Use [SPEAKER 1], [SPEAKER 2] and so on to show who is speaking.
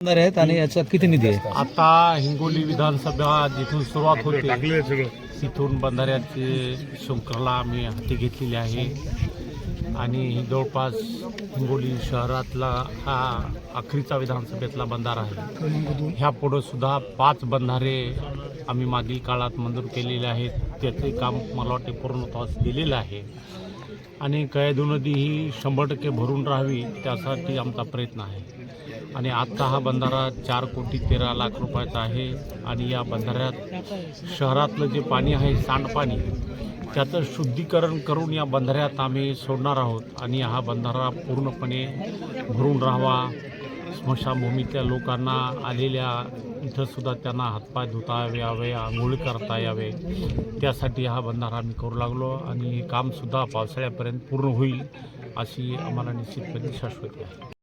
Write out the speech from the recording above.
[SPEAKER 1] आहेत आणि याच्यात किती निधी आहे?
[SPEAKER 2] आता हिंगोली विधानसभा जिथून सुरुवात होते तिथून बंधाऱ्याची शृंखला आम्ही हाती घेतलेली आहे. आणि जवळपास हिंगोली शहरातला हा अखरीचा विधानसभेतला बंधारा आहे. ह्या पुढं सुद्धा पाच बंधारे आम्ही मागील काळात मंजूर केलेले आहेत. त्याचे काम मला वाटते पूर्णत्वास दिलेलं आहे. आणि कैदू नदी ही शंभर टक्के भरून राहावी त्यासाठी आमचा प्रयत्न आहे. आणि आत्ता हा बंधारा चार कोटी तेरा लाख रुपयाचा आहे. आणि या बंधाऱ्यात शहरातलं जे पाणी आहे सांडपाणी त्याचं शुद्धीकरण करून या बंधाऱ्यात आम्ही सोडणार आहोत. आणि हा बंधारा पूर्णपणे भरून राहावा. स्मशानभूमीतल्या लोकांना आलेल्या इथंसुद्धा त्यांना हातपाय धुता यावे आंघोळ करता यावे. त्यासाठी हा बंधारा आम्ही करू लागलो आणि हे कामसुद्धा पावसाळ्यापर्यंत पूर्ण होईल अशी आम्हाला निश्चितपणे शाश्वती आहे.